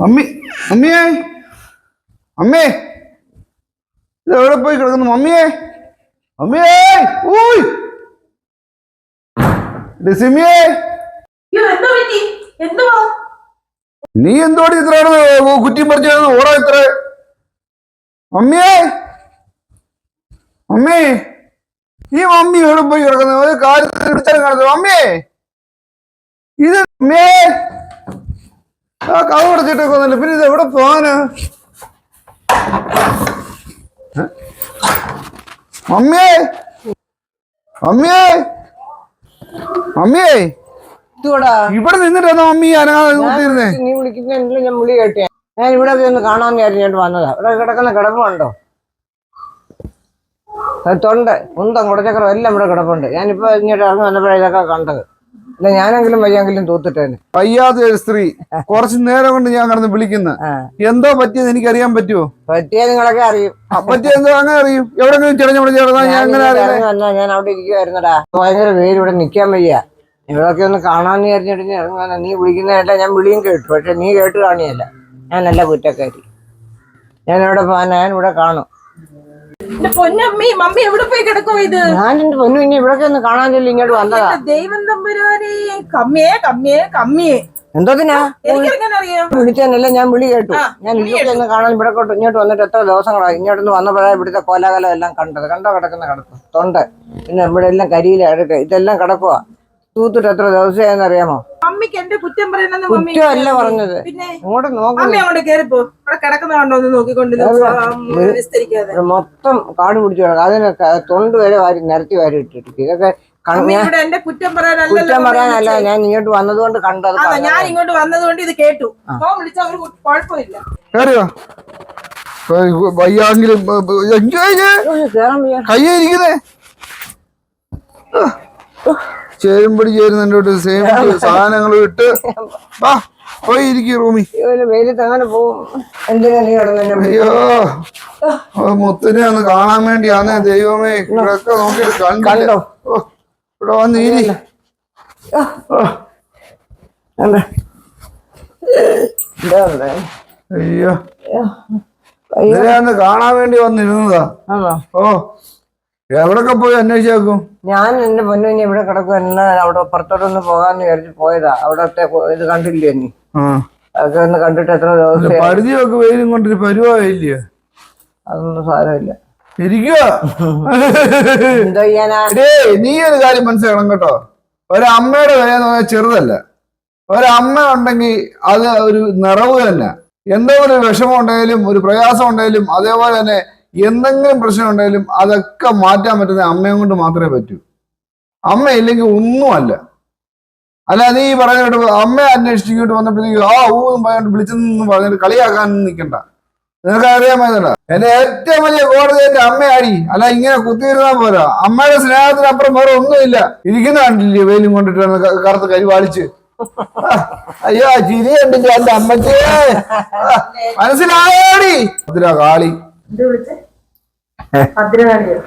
Mummy അമ്മിയേ അമ്മേ ഇത് എവിടെ പോയി കിടക്കുന്നു? മമ്മിയേ. മമ്മിയേ. ഊയ് സിമിയേ. നീ എന്തോടി ഇത്ര കുറ്റി പറിച്ചു ഓടാ ഇത്ര? മമ്മിയേ. മമ്മി. ഈ മമ്മി എവിടെ പോയി കിടക്കുന്നു? ഒരു എടുത്താലും കാണുന്നത് മമ്മിയേ. ഇത് മമ്മിയേ. ആ കഥ അടച്ചിട്ടേക്കൊന്നല്ല പിന്നെ ഇത് എവിടെ പോവാനാ? മമ്മിയേ? മമ്മിയേ? മമ്മിയേ? ഇവിടെ നിന്നിട്ടാ മമ്മി അനങ്ങാതെ കൂട്ടിയിരുന്നേ നീ വിളിക്കുന്നതിൽ ഞാൻ വിളി കേട്ടേ ഞാൻ ഇവിടെ ഒന്ന് കാണാൻ വിചാരിച്ചിട്ട് വന്നതാ. ഇവിടെ കിടക്കുന്ന കിടപ്പുണ്ടോ? തൊണ്ട് കുന്തം കുടച്ചക്രം എല്ലാം ഇവിടെ കിടപ്പുണ്ട്. ഞാനിപ്പോ ഇങ്ങോട്ട് ഇറങ്ങി വന്നപ്പോഴാണ് ഇതൊക്കെ കണ്ടത്. ഇല്ല ഞാനെങ്കിലും വയ്യെങ്കിലും തൂത്തിട്ടേനെ. വയ്യാതെ ഒരു സ്ത്രീ. കുറച്ച് നേരം കൊണ്ട് ഞാൻ കടന്ന് വിളിക്കുന്ന. എന്തോ പറ്റിയത് എനിക്ക് അറിയാൻ പറ്റുമോ പറ്റിയ നിങ്ങളൊക്കെ അറിയും. പറ്റിയ എന്തോ അങ്ങനെ അറിയും. എവിടെങ്കിലും ചെറിയ ചേർന്നാ ഞാൻ അങ്ങനെ ഞാൻ അറിയാം ഞാൻ അവിടെ ഇരിക്കുവായിരുന്നടാ. ഭയങ്കര പേര് ഇവിടെ നിക്കാൻ വയ്യ. ഇവിടൊക്കെ ഒന്ന് കാണാന്ന് വിചാരിച്ചിട്ട് ഇറങ്ങാൻ നീ വിളിക്കുന്നതായിട്ട് ഞാൻ വിളിയും കേട്ടു. പക്ഷെ നീ കേട്ട് കാണിയല്ല. ഞാനല്ല കുറ്റക്കാരി. ഞാൻ ഇവിടെ പോകാൻ ഞാൻ ഇവിടെ കാണും. എന്റെ പൊന്നമ്മി മമ്മി എവിടെ പോയി കിടക്കോ ഇത്? ഞാൻ എന്റെ പൊന്നു ഇനി ഇവിടൊക്കെ ഒന്ന് കാണാനില്ല ഇങ്ങോട്ട് വന്നതാ. ദൈവം തമ്പുരാനെ കമ്മിയേ കമ്മിയേ കമ്മിയേ. എന്തോത്തിനാ വിളിച്ചതല്ല ഞാൻ വിളി കേട്ടു. ഞാൻ ഒന്ന് കാണാൻ ഇവിടെ ഇങ്ങോട്ട് വന്നിട്ട് എത്ര ദിവസങ്ങളായി? ഇങ്ങോട്ടൊന്ന് വന്നപ്പോഴാണ് ഇവിടുത്തെ കോലാകലം എല്ലാം കണ്ടത്. കണ്ടോ കിടക്കുന്ന കിടക്കും തൊണ്ട്. പിന്നെ ഇവിടെ എല്ലാം കരിയിലെ അഴുക്ക് ഇതെല്ലാം കിടക്കുക തൂത്തിട്ട് എത്ര ദിവസമായെന്ന് അറിയാമോ മമ്മിക്ക് എന്റെ കുറ്റം പറയുന്നത് കുറ്റമല്ല പറഞ്ഞത്. പിന്നെ ഇങ്ങോട്ട് നോക്കുന്നു മമ്മി അങ്ങോട്ട് കേറിപ്പോ. ഇവിടെ കിടക്കുന്ന കണ്ടോ ഒന്ന് നോക്കിക്കൊണ്ട് വിസ്തരിക്കാതെ. മൊത്തം കാട് പിടിച്ചു കിടക്കും അതിന് തൊണ്ട് വരെ വാരി നിരത്തി വാരി ഇട്ടിട്ട് ഇതൊക്കെ ഇവിടെ എന്റെ കുറ്റം കുറ്റം പറയാനല്ല. ഞാൻ ഇങ്ങോട്ട് വന്നതുകൊണ്ട് കണ്ടത് ഞാൻ ഇങ്ങോട്ട് വന്നതുകൊണ്ട് ഇത് കേട്ടു. ഫോൺ വിളിച്ച ഒരു കുഴപ്പമില്ല. കേറിയോ? വയ്യാങ്കിലും എൻജോയ് ചേരുമ്പടി ചേരുന്നുണ്ട് സെയിം സാധനങ്ങൾ ഇട്ട്. വാ പോയി ഇരിക്കും റൂമി. അയ്യോ മുത്തിനെ ഒന്ന് കാണാൻ വേണ്ടിയാന്നേ ദൈവമേ. ഇവിടെയൊക്കെ കണ്ടില്ല. കണ്ടോ? ഇവിടെ വന്ന് ഇരി? അയ്യോ. ഇതിനെ ഒന്ന് കാണാൻ വേണ്ടി വന്നിരുന്നതാ. ഓ. എവിടൊക്കെ പോയി അന്വേഷിച്ചേക്കും ഞാൻ എന്റെ പൊന്നുവിനെ ഇവിടെ കിടക്കുവാ അവിടെ പുറത്തോട്ടൊന്ന് പോകാന്ന് വിചാരിച്ച് പോയതാ. അവിടത്തെ ഇത് കണ്ടില്ലേ നീ? അതൊക്കെ ഒന്ന് കണ്ടിട്ട് എത്ര ദിവസം പരിധിയൊക്കെ വെയിലും കൊണ്ടൊരു പരുവായില്ലേ അതൊന്നും സാരമില്ല. എന്തോ ചെയ്യാനാ? നീ ഒരു കാര്യം മനസ്സിലാക്കണം കേട്ടോ. ഒരമ്മയുടെ വില എന്ന് പറഞ്ഞാൽ ചെറുതല്ല. ഒരമ്മ ഉണ്ടെങ്കിൽ അത് ഒരു നിറവ് തന്നെ എന്തോ ഒരു വിഷമം ഉണ്ടെങ്കിലും ഒരു പ്രയാസം ഉണ്ടെങ്കിലും അതേപോലെ തന്നെ എന്തെങ്കിലും പ്രശ്നം ഉണ്ടെങ്കിലും അതൊക്കെ മാറ്റാൻ പറ്റുന്ന അമ്മയെ കൊണ്ട് മാത്രമേ പറ്റൂ. അമ്മ ഇല്ലെങ്കിൽ ഒന്നുമല്ല അല്ല. ഈ പറഞ്ഞിട്ട് അമ്മയെ അന്വേഷിച്ചിട്ട് വന്നപ്പോഴത്തേക്കും ആ ഊന്നും എന്ന് പറഞ്ഞിട്ട് വിളിച്ചെന്ന് പറഞ്ഞിട്ട് കളിയാക്കാൻ നിൽക്കണ്ട. നിനക്ക് അറിയാമല്ല എന്റെ ഏറ്റവും വലിയ കോടതി എന്റെ അമ്മയാടി. അല്ല ഇങ്ങനെ കുത്തിയിരുന്നാ പോരാ. അമ്മയുടെ സ്നേഹത്തിനപ്പുറം വേറെ ഒന്നുമില്ല. ഇരിക്കുന്ന കണ്ടില്ലേ വെയിലും കൊണ്ടിട്ട് കറുത്ത് കരിവാളിച്ച് അയ്യോ ചിരി കണ്ടില്ല എന്റെ അമ്മച്ചേ? മനസ്സിലായോടി? കാളി. എന്ത് വിളിച്ചേ? ഭദ്രകാളിയോ?